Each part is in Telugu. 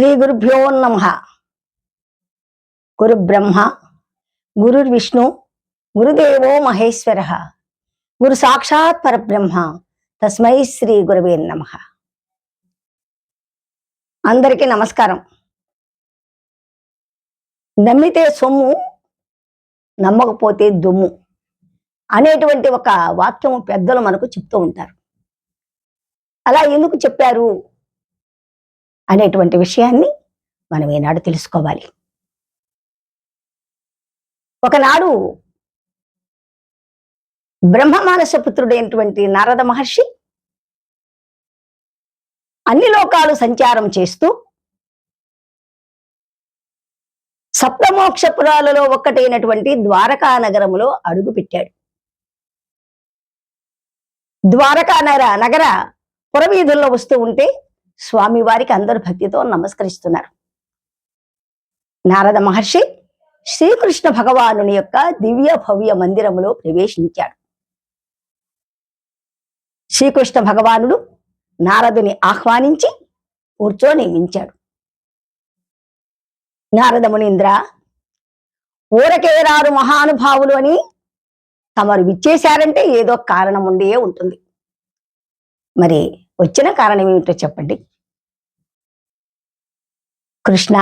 శ్రీ గురుభ్యో నమ. గురు బ్రహ్మ గురుర్విష్ణు గురుదేవో మహేశ్వర. గురు సాక్షాత్ పరబ్రహ్మ తస్మై శ్రీ గురువే నమ. అందరికీ నమస్కారం. నమ్మితే సొమ్ము నమ్మకపోతే దుమ్ము అనేటువంటి ఒక వాక్యం పెద్దలు మనకు చెప్తూ ఉంటారు. అలా ఎందుకు చెప్పారు? అనేటువంటి విషయాన్ని మనం ఈనాడు తెలుసుకోవాలి. ఒకనాడు బ్రహ్మమానస పుత్రుడైనటువంటి నారద మహర్షి అన్ని లోకాలు సంచారం చేస్తూ సప్తమోక్షపురాలలో ఒక్కటైనటువంటి ద్వారకా నగరములో అడుగు పెట్టాడు. ద్వారకా నగర నగర పురవీధుల్లో వస్తూ ఉంటే స్వామివారికి అందరూ భక్తితో నమస్కరిస్తున్నారు. నారద మహర్షి శ్రీకృష్ణ భగవానుని యొక్క దివ్య భవ్య మందిరములో ప్రవేశించాడు. శ్రీకృష్ణ భగవానుడు నారదుని ఆహ్వానించి కూర్చొని మించాడు నారద ఊరకే రారు మహానుభావులు అని తమరు విచ్చేశారంటే ఏదో కారణం ఉండే ఉంటుంది. మరి వచ్చిన కారణం ఏమిటో చెప్పండి. కృష్ణ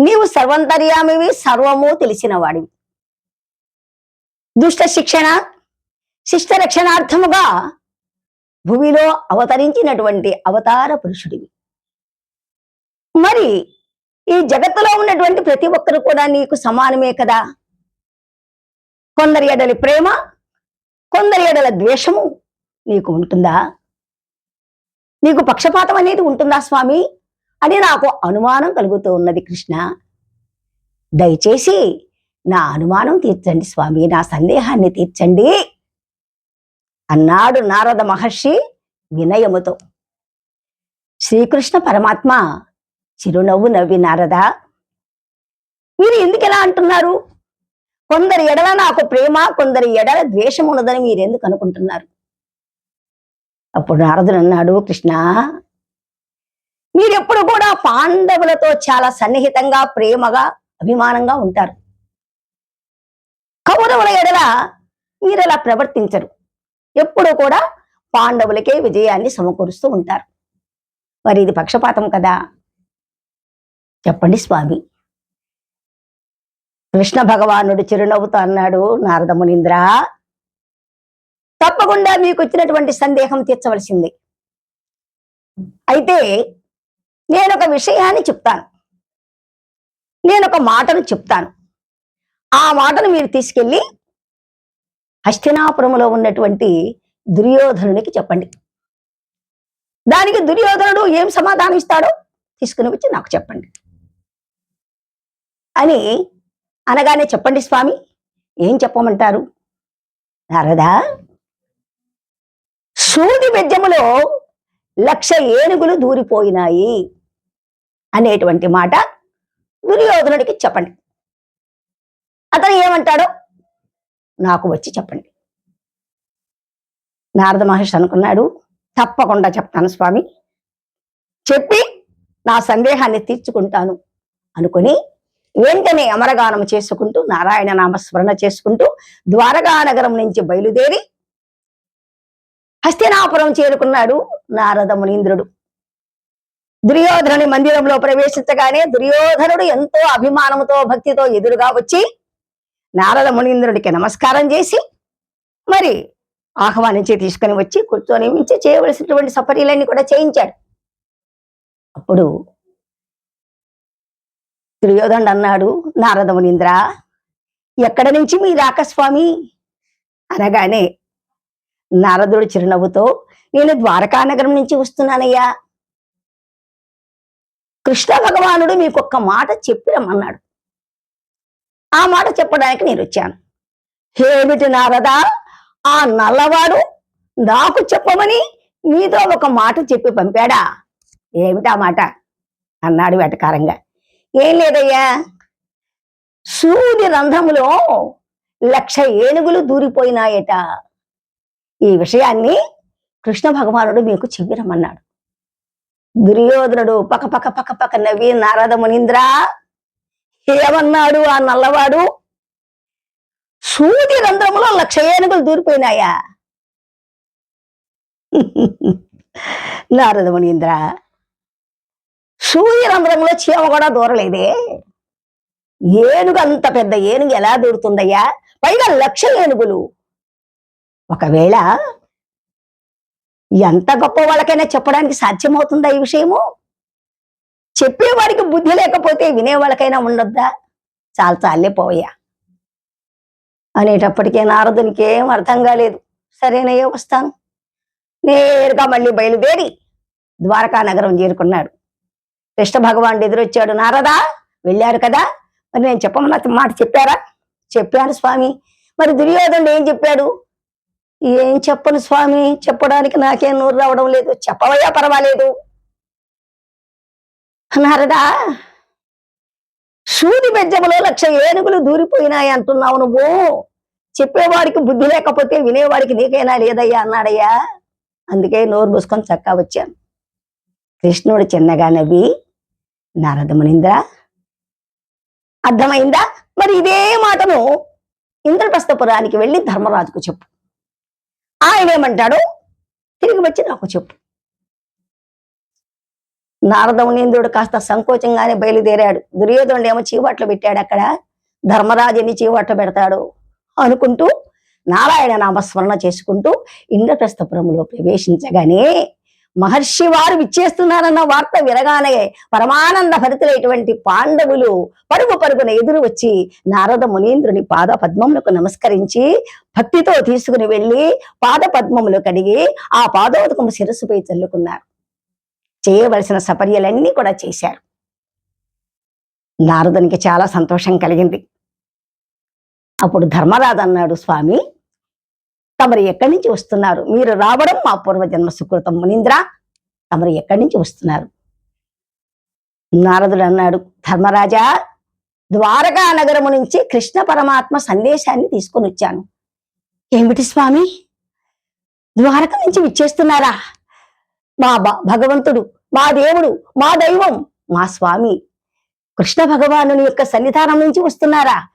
నీవు సర్వంతర్యామివి సర్వము తెలిసిన వాడివి దుష్ట శిక్షణ శిష్ట రక్షణార్థముగా భూమిలో అవతరించినటువంటి అవతార పురుషుడివి. మరి ఈ జగత్తులో ఉన్నటువంటి ప్రతి ఒక్కరు కూడా నీకు సమానమే కదా? కొందరి ఎడలి ప్రేమ కొందరి ఎడల ద్వేషము నీకు ఉంటుందా? నీకు పక్షపాతం అనేది ఉంటుందా స్వామి? అని నాకు అనుమానం కలుగుతూ ఉన్నది కృష్ణ. దయచేసి నా అనుమానం తీర్చండి స్వామి నా సందేహాన్ని తీర్చండి అన్నాడు నారద మహర్షి వినయముతో. శ్రీకృష్ణ పరమాత్మ చిరునవ్వు నవ్వి నారద మీరు ఎందుకు ఎలా అంటున్నారు? కొందరి ఎడల నాకు ప్రేమ కొందరి ఎడల ద్వేషం ఉన్నదని మీరు ఎందుకు అనుకుంటున్నారు? అప్పుడు నారదుడు అన్నాడు కృష్ణ మీరెప్పుడు కూడా పాండవులతో చాలా సన్నిహితంగా ప్రేమగా అభిమానంగా ఉంటారు. కౌరవుల ఎడల మీరు అలా ప్రవర్తించరు. ఎప్పుడు కూడా పాండవులకే విజయాన్ని సమకూరుస్తూ ఉంటారు. మరి ఇది పక్షపాతం కదా? చెప్పండి స్వామి. కృష్ణ భగవానుడు చిరునవ్వుతో అన్నాడు నారద మునీంద్ర తప్పకుండా మీకు వచ్చినటువంటి సందేహం తీర్చవలసింది. అయితే నేను ఒక విషయాన్ని చెప్తాను. నేను ఒక మాటను చెప్తాను. ఆ మాటను మీరు తీసుకెళ్ళి హస్తినాపురంలో ఉన్నటువంటి దుర్యోధనునికి చెప్పండి. దానికి దుర్యోధనుడు ఏం సమాధానం ఇస్తాడో తీసుకుని వచ్చి నాకు చెప్పండి. అని అనగానే చెప్పండి స్వామి ఏం చెప్పమంటారు? నారదా సూది బెజ్జములో లక్ష ఏనుగులు దూరిపోయినాయి. అనేటువంటి మాట దుర్యోధనుడికి చెప్పండి. అతను ఏమంటాడో నాకు వచ్చి చెప్పండి. నారద మహర్షి అనుకున్నాడు తప్పకుండా చెప్తాను స్వామి. చెప్పి నా సందేహాన్ని తీర్చుకుంటాను అనుకుని వెంటనే అమరగానం చేసుకుంటూ నారాయణ నామస్మరణ చేసుకుంటూ ద్వారకా నగరం నుంచి బయలుదేరి హస్తినాపురం చేరుకున్నాడు నారద మునీంద్రుడు. దుర్యోధనుని మందిరంలో ప్రవేశించగానే దుర్యోధనుడు ఎంతో అభిమానంతో భక్తితో ఎదురుగా వచ్చి నారద మునీంద్రుడికి నమస్కారం చేసి మరి ఆహ్వానించి తీసుకుని వచ్చి కూర్చొని ఉంచి చేయవలసినటువంటి సఫరీలన్నీ కూడా చేయించాడు. అప్పుడు దుర్యోధనుడు అన్నాడు నారద మునీంద్ర ఎక్కడ నుంచి మీ రాకస్వామి? అనగానే నారదుడు చిరునవ్వుతో నేను ద్వారకా నగరం నుంచి వస్తున్నానయ్యా. కృష్ణ భగవానుడు మీకు ఒక్క మాట చెప్పి రమ్మన్నాడు. ఆ మాట చెప్పడానికి నేను వచ్చాను. ఏమిటి నారదా ఆ నల్లవాడు నాకు చెప్పమని నీతో ఒక మాట చెప్పి పంపాడా? ఏమిటా మాట? అన్నాడు వెటకారంగా. ఏం లేదయ్యా సూది రంధ్రములో లక్ష ఏనుగులు దూరిపోయినాయట. ఈ విషయాన్ని కృష్ణ భగవానుడు మీకు చెప్పిరమన్నాడు దుర్యోధనుడు పక పక పక పక నవ్వి నారద మునీంద్ర ఏమన్నాడు ఆ నల్లవాడు? సూది రంధ్రములో లక్ష ఏనుగులు దూరిపోయినాయా? నారద మునీంద్ర సూర్య రంధ్రంలో చీమ కూడా దూరలేదే. ఏనుగు అంత పెద్ద ఏనుగు ఎలా దూరుతుందయ్యా? పైగా లక్ష ఏనుగులు. ఒకవేళ ఎంత గొప్ప వాళ్ళకైనా చెప్పడానికి సాధ్యమవుతుందా ఈ విషయము? చెప్పేవాడికి బుద్ధి లేకపోతే వినేవాళ్ళకైనా ఉండొద్దా? చాలా చాలే పోయా అనేటప్పటికే నారదునికి ఏం అర్థం కాలేదు. సరేనయ్యే వస్తాను? నేరుగా మళ్ళీ బయలుదేరి ద్వారకా నగరం చేరుకున్నాడు. కృష్ణ భగవానుడు ఎదురొచ్చాడు. నారదా వెళ్ళారు కదా? మరి నేను చెప్పమన్న మాట చెప్పారా? చెప్పాను స్వామి. మరి దుర్యోధనుడు ఏం చెప్పాడు? ఏం చెప్పను స్వామి? చెప్పడానికి నాకేం నోరు రావడం లేదు. చెప్పవయ్యా పర్వాలేదు. నారదా సూది బెజ్జములో లక్ష ఏనుగులు దూరిపోయినాయి అంటున్నావు నువ్వు. చెప్పేవాడికి బుద్ధి లేకపోతే వినేవాడికి నీకైనా లేదయ్యా అన్నాడయ్యా. అందుకే నోరు మూసుకొని చక్కా వచ్చాను. కృష్ణుడు చిన్నగా నవ్వి నారదమునింద్ర అర్థమైందా? మరి ఇదే మాటను ఇంద్రప్రస్థపురానికి వెళ్ళి ధర్మరాజుకు చెప్పు. ఆయన ఏమంటాడు? తిరిగి వచ్చి నాకు చెప్పు. నారదమునేంద్రుడు కాస్త సంకోచంగానే బయలుదేరాడు. దుర్యోధనుడు ఏమో చీవాట్లు పెట్టాడు అక్కడ. ధర్మరాజు ఎన్ని చీవాట్లు పెడతాడు అనుకుంటూ నారాయణ నామస్మరణ చేసుకుంటూ ఇంద్రప్రస్థపురంలో ప్రవేశించగానే మహర్షి వారు విచ్చేస్తున్నారన్న వార్త విరగానే పరమానంద భరితులైనటువంటి పాండవులు పరుగు పరుగున ఎదురు వచ్చి నారద మునీంద్రుని పాద పద్మములకు నమస్కరించి భక్తితో తీసుకుని వెళ్ళి పాద పద్మములు కడిగి ఆ పాదోదకము శిరస్సుపై చల్లుకున్నారు. చేయవలసిన సపర్యలన్నీ కూడా చేశారు. నారదునికి చాలా సంతోషం కలిగింది. అప్పుడు ధర్మరాజు అన్నాడు స్వామి తమరు ఎక్కడి నుంచి వస్తున్నారు? మీరు రావడం మా పూర్వజన్మ సుకృతం మునీంద్ర. తమరు ఎక్కడి నుంచి వస్తున్నారు? నారదుడు అన్నాడు ధర్మరాజా ద్వారకా నగరము నుంచి కృష్ణ పరమాత్మ సందేశాన్ని తీసుకొని వచ్చాను. ఏమిటి స్వామి? ద్వారక నుంచి విచ్చేస్తున్నారా? మా భ- భగవంతుడు మా దేవుడు మా దైవం మా స్వామి కృష్ణ భగవానుని యొక్క సన్నిధానం నుంచి వస్తున్నారా?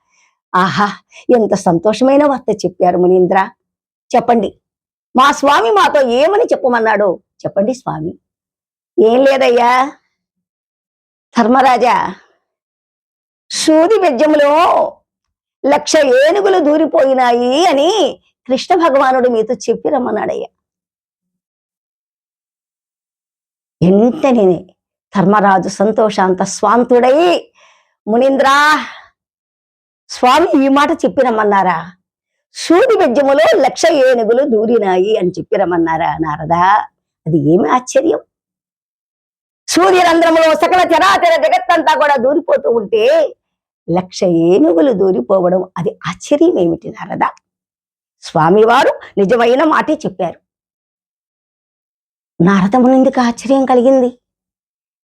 ఆహా ఎంత సంతోషమైన వార్త చెప్పారు మునీంద్ర. చెప్పండి. మా స్వామి మాతో ఏమని చెప్పమన్నాడు? చెప్పండి స్వామి. ఏం లేదయ్యా. ధర్మరాజా సూది బెజ్జములో లక్ష ఏనుగులు దూరిపోయినాయి అని కృష్ణ భగవానుడు మీతో చెప్పి రమ్మన్నాడయ్యా. వెంటనే ధర్మరాజు సంతోషాంత స్వాంతుడై మునీంద్రా స్వామి ఈ మాట చెప్పి రమ్మన్నారా? సూది బెజ్జములో లక్ష ఏనుగులు దూరినాయి అని చెప్పి రమ్మన్నారా నారదా? అది ఏమి ఆశ్చర్యం? సూర్యరంధ్రములో సకల చరాచర జగత్తంతా కూడా దూరిపోతూ ఉంటే లక్ష ఏనుగులు దూరిపోవడం అది ఆశ్చర్యం ఏమిటి నారదా? స్వామివారు నిజమైన మాటే చెప్పారు. నారదమునందుకు ఆశ్చర్యం కలిగింది?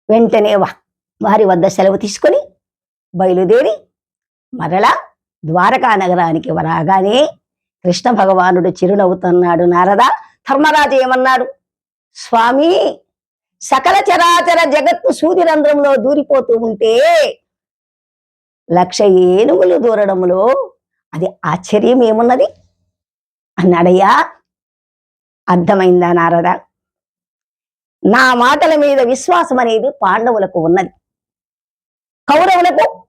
వెంటనే వారి వద్ద సెలవు తీసుకొని బయలుదేరి మరలా ద్వారకా నగరానికి రాగానే కృష్ణ భగవానుడు చిరునవ్వుతున్నాడు నారద ధర్మరాజు ఏమన్నాడు? స్వామి సకల చరాచర జగత్తు సూర్యరంధ్రంలో దూరిపోతూ ఉంటే లక్ష ఏనుగులు దూరడంలో అది ఆశ్చర్యం ఏమున్నది? అన్నాడయ్యా. అర్థమైందా నారద? నా మాటల మీద విశ్వాసం అనేది పాండవులకు ఉన్నది. కౌరవులకు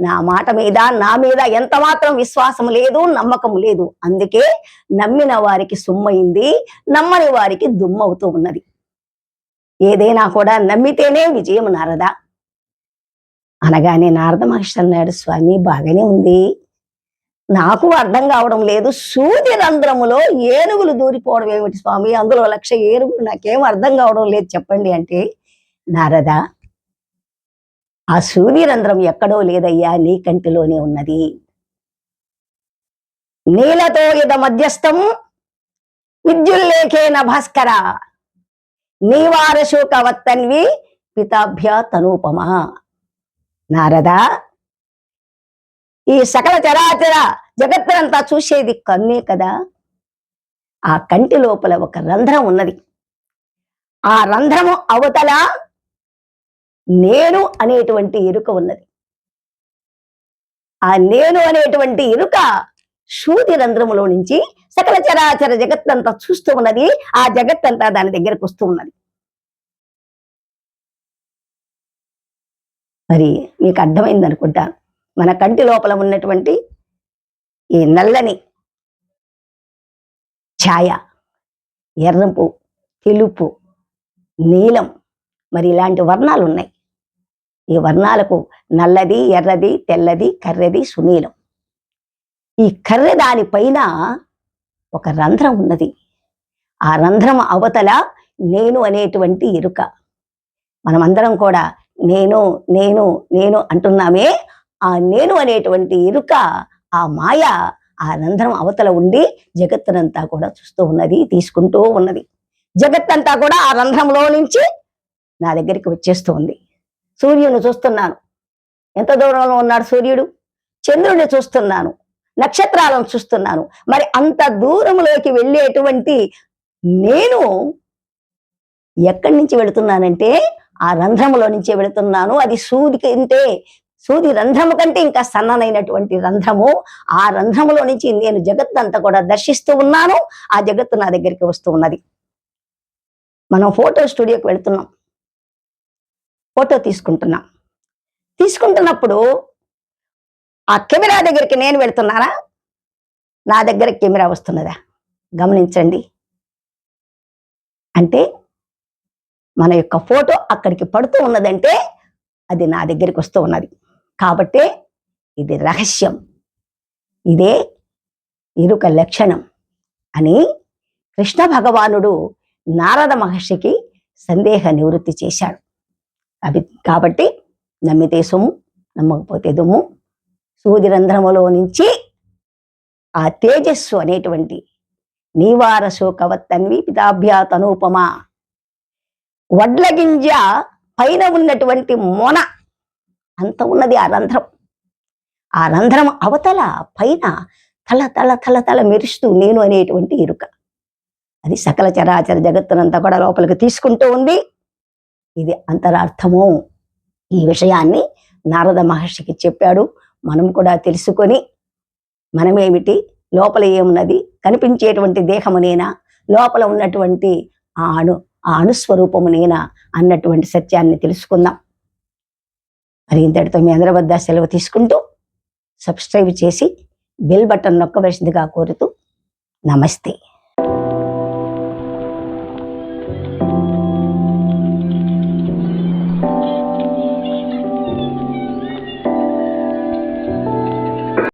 నా మాట మీద నా మీద ఎంత మాత్రం విశ్వాసం లేదు నమ్మకం లేదు. అందుకే నమ్మిన వారికి సుమ్మయింది నమ్మని వారికి దుమ్మవుతూ ఉన్నది. ఏదైనా కూడా నమ్మితేనే విజయం నారదా. అనగానే నారద మహర్షి అన్నాడు స్వామి బాగానే ఉంది. నాకు అర్థం కావడం లేదు. సూర్య రంధ్రములో ఏనుగులు దూరిపోవడం ఏమిటి స్వామి? అందులో లక్ష ఏనుగులు నాకేం అర్థం కావడం లేదు చెప్పండి అంటే నారదా ఆ సూర్యరంధ్రం ఎక్కడో లేదయ్యా నీ కంటిలోనే ఉన్నది. నీలతో ఇద మధ్యస్థం విద్యుల్లేఖేన భాస్కర. నీవారశోకవత్తన్వి పితాభ్య తనూపమా. నారద ఈ సకల చరాచర జగత్తునంతా చూసేది కన్నే కదా. ఆ కంటి లోపల ఒక రంధ్రం ఉన్నది. ఆ రంధ్రము అవతల నేను అనేటువంటి ఎరుక ఉన్నది. ఆ నేను అనేటువంటి ఎరుక సూర్య రంధ్రములో నుంచి సకల చరాచర జగత్తంతా చూస్తూ ఉన్నది. ఆ జగత్తంతా దాని దగ్గరకు వస్తూ ఉన్నది. మరి మీకు అర్థమైంది అనుకుంటాను మన కంటి లోపల ఉన్నటువంటి ఈ నల్లని ఛాయ ఎర్రపు తెలుపు నీలం మరి ఇలాంటి వర్ణాలు ఉన్నాయి ఈ వర్ణాలకు నల్లది ఎర్రది తెల్లది కర్రెది సునీలం. ఈ కర్రె దానిపైన ఒక రంధ్రం ఉన్నది. ఆ రంధ్రం అవతల నేను అనేటువంటి ఎరుక. మనమందరం కూడా నేను నేను నేను అంటున్నామే. ఆ నేను అనేటువంటి ఎరుక ఆ మాయ ఆ రంధ్రం అవతల ఉండి జగత్తునంతా కూడా చూస్తూ ఉన్నది తీసుకుంటూ ఉన్నది. జగత్తంతా కూడా ఆ రంధ్రంలో నుంచి నా దగ్గరికి వచ్చేస్తూ ఉంది సూర్యుని చూస్తున్నాను. ఎంత దూరంలో ఉన్నాడు సూర్యుడు? చంద్రుడిని చూస్తున్నాను. నక్షత్రాలను చూస్తున్నాను. మరి అంత దూరంలోకి వెళ్ళేటువంటి నేను ఎక్కడి నుంచి వెళుతున్నానంటే ఆ రంధ్రములో నుంచే వెళుతున్నాను. అది సూది కంటే సూది రంధ్రము కంటే ఇంకా సన్ననైనటువంటి రంధ్రము. ఆ రంధ్రములో నుంచి నేను జగత్తంతా కూడా దర్శిస్తూ ఉన్నాను. ఆ జగత్తు నా దగ్గరికి వస్తూ ఉన్నది. మనం ఫోటో స్టూడియోకి వెళ్తున్నాం. ఫోటో తీసుకుంటున్నాం. తీసుకుంటున్నప్పుడు ఆ కెమెరా దగ్గరికి నేను వెళ్తున్నానా? నా దగ్గర కెమెరా వస్తున్నదా? గమనించండి. అంటే మన యొక్క ఫోటో అక్కడికి పడుతూ ఉన్నదంటే అది నా దగ్గరికి వస్తూ ఉన్నది. కాబట్టి ఇది రహస్యం. ఇదే ఇరుక లక్షణం అని కృష్ణ భగవానుడు నారద మహర్షికి సందేహ నివృత్తి చేశాడు. కాబట్టి నమ్మితే సొమ్ము నమ్మకపోతే దుమ్ము. సూది రంధ్రములో నుంచి ఆ తేజస్సు అనేటువంటి నీవార శోకవత్తన్వి పితాభ్యా తనూపమా వడ్ల గింజ పైన ఉన్నటువంటి మొన అంత ఉన్నది ఆ రంధ్రం. ఆ రంధ్రం అవతల పైన తల తల తల తల మెరుస్తూ నేను అనేటువంటి ఇరుక. అది సకల చరాచర జగత్తునంతా కూడా లోపలికి తీసుకుంటూ ఉంది. ఇది అంతరార్థము. ఈ విషయాన్ని నారద మహర్షికి చెప్పాడు. మనం కూడా తెలుసుకొని మనమేమిటి? లోపల ఏమున్నది? కనిపించేటువంటి దేహమునేనా? లోపల ఉన్నటువంటి ఆ అణు ఆ అణుస్వరూపమునేనా? అన్నటువంటి సత్యాన్ని తెలుసుకుందాం. మరి ఇంతటితో మీ అందరి వద్ద సెలవు తీసుకుంటూ సబ్స్క్రైబ్ చేసి బెల్ బటన్ నొక్కవలసిందిగా కోరుతూ నమస్తే.